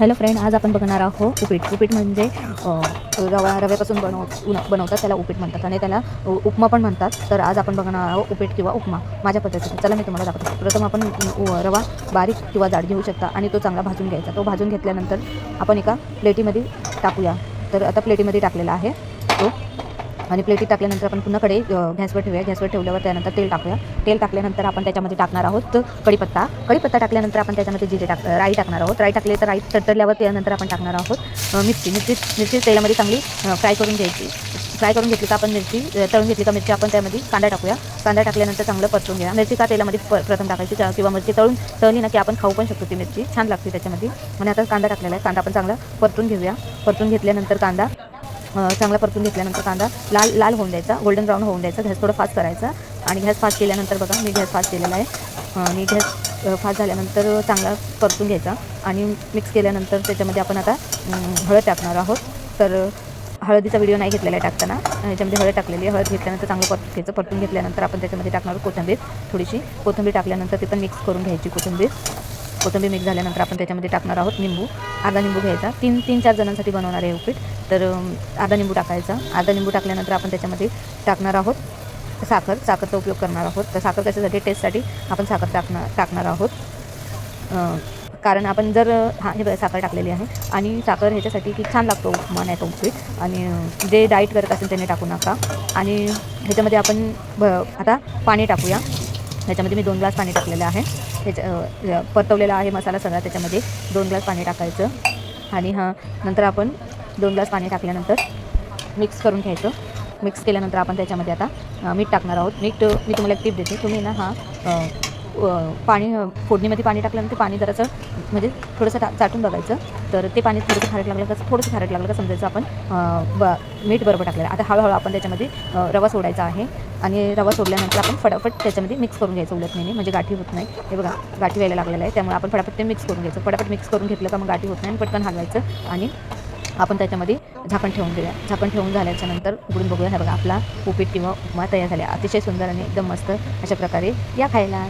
Hello friend आज आपण बघणार आहोत उपीट. उपीट म्हणजे रवा रव्यापासून बनव बनवतात त्याला उपीट म्हणतात आणि त्याला उपमा पण म्हणतात. तर आज आपण बघणार आहोत उपीट किंवा उपमा माझ्या पद्धतीने. चला मी तुम्हाला दाखवतो. प्रथम आपण रवा बारीक किंवा जाड घेऊ शकता आणि तो चांगला भाजून घ्यायचा. तो भाजून घेतल्यानंतर आपण एका प्लेटीमध्ये टाकूया. तर आता प्लेटीमध्ये टाकलेला आहे तो. आणि प्लेटीत टाकल्यानंतर आपण पुन्हा कडे गॅसवर ठेवूया. गॅसवर ठेवल्यावर त्यानंतर तेल टाकूया. तेल टाकल्यानंतर आपण त्याच्यामध्ये टाकणार आहोत कढीपत्ता. कडीपत्ता टाकल्यानंतर आपण त्याच्यामध्ये जिरे टाक राई टाकणार आहोत. राई टाकले तर राई तडतडल्यावर त्यानंतर आपण टाकणार आहोत मिरची. मिरची मिरची तेलामध्ये चांगली फ्राय करून घ्यायची. फ्राय करून घेतली का आपण मिरची तळून घेतली का मिरची आपण त्यामध्ये कांदा टाकूया. कांदा टाकल्यानंतर चांगलं परतून घ्या मिरची का तेलामध्ये प प्रथम टाकायची? किंवा मिरची तळून तळली ना की आपण खाऊ पण शकतो ती मिरची. छान लागते त्याच्यामध्ये. आणि आता कांदा टाकलेला आहे. कांदा आपण चांगला परतून घेऊया. परतून घेतल्यानंतर कांदा चांगला परतून घेतल्यानंतर कांदा लाल लाल होऊन द्यायचा गोल्डन ब्राऊन होऊन द्यायचा गॅस थोडं फास्ट करायचा आणि गॅस फास्ट केल्यानंतर बघा मी गॅस फास्ट केलेला आहे. आणि गॅस फास्ट झाल्यानंतर चांगला परतून घ्यायचा आणि मिक्स केल्यानंतर त्याच्यामध्ये आपण आता हळद टाकणार आहोत. तर हळदीचा व्हिडिओ नाही घेतलेला आहे टाकताना. ह्याच्यामध्ये हळद टाकलेली आहे. हळद घेतल्यानंतर चांगलं परतून घ्यायचं. परतून घेतल्यानंतर आपण त्याच्यामध्ये टाकणार कोथंबीर कोथिंबीर. थोडीशी कोथंबीर टाकल्यानंतर ते पण मिक्स करून घ्यायची कोथिंबीर. कोथिंबीर मिक्स झाल्यानंतर आपण त्याच्यामध्ये टाकणार आहोत निंबू. अर्धा निंबू घ्यायचा. तीन तीन चार जणांसाठी बनवणार आहे उपीट. तर अर्धा निंबू टाकायचा. अर्धा निंबू टाकल्यानंतर आपण त्याच्यामध्ये टाकणार आहोत साखर. साखरचा उपयोग करणार आहोत. तर साखर कशासाठी? टेस्टसाठी आपण साखर टाकणार टाकणार आहोत. कारण आपण जर हां हे साखर टाकलेली आहे. आणि साखर ह्याच्यासाठी की छान लागतो उपमा नाही तो उपीट. आणि जे डाईट करत असेल त्याने टाकू नका. आणि ह्याच्यामध्ये आपण भ आता पाणी टाकूया. ह्याच्यामध्ये मी दोन ग्लास पाणी टाकलेलं आहे. त्याच्या परतवलेला आहे मसाला सगळा त्याच्यामध्ये दोन ग्लास पाणी टाकायचं. आणि हां नंतर आपण दोन ग्लास पाणी टाकल्यानंतर मिक्स करून घ्यायचं. मिक्स केल्यानंतर आपण त्याच्यामध्ये आता मीठ टाकणार आहोत. मीठ मी तुम्हाला एक टीप देते. तुम्ही ना हा पाणी फोडणीमध्ये पाणी टाकल्यानंतर पाणी जरासं म्हणजे थोडंसं टा चाटून बघायचं. तर ते पाणी थोडंसं खारट लागलं का थोडंसं खारट लागलं का समजायचं आपण ब मीठ बरोबर टाकलेलं. आहे. आता हळूहळू आपण त्याच्यामध्ये रवा सोडायचा आहे. आणि रवा सोडल्यानंतर आपण फटाफट त्याच्यामध्ये मिक्स करून घ्यायचं उलटणीने म्हणजे गाठी होत नाही. हे बघा गाठी व्हायला लागलेलं आहे. त्यामुळे आपण फटाफट ते मिक्स करून घ्यायचं. फटाफट मिक्स करून घेतलं का मग गाठी होत नाही आणि पटकन हलवायचं आणि आपण त्याच्यामध्ये झाकण ठेवून देऊया. झाकण ठेवून झाल्याच्यानंतर उघडून बघूया. हे बघा आपला उपीट किंवा उपमा तयार झाल्या. अतिशय सुंदर आणि एकदम मस्त अशा प्रकारे या खायला.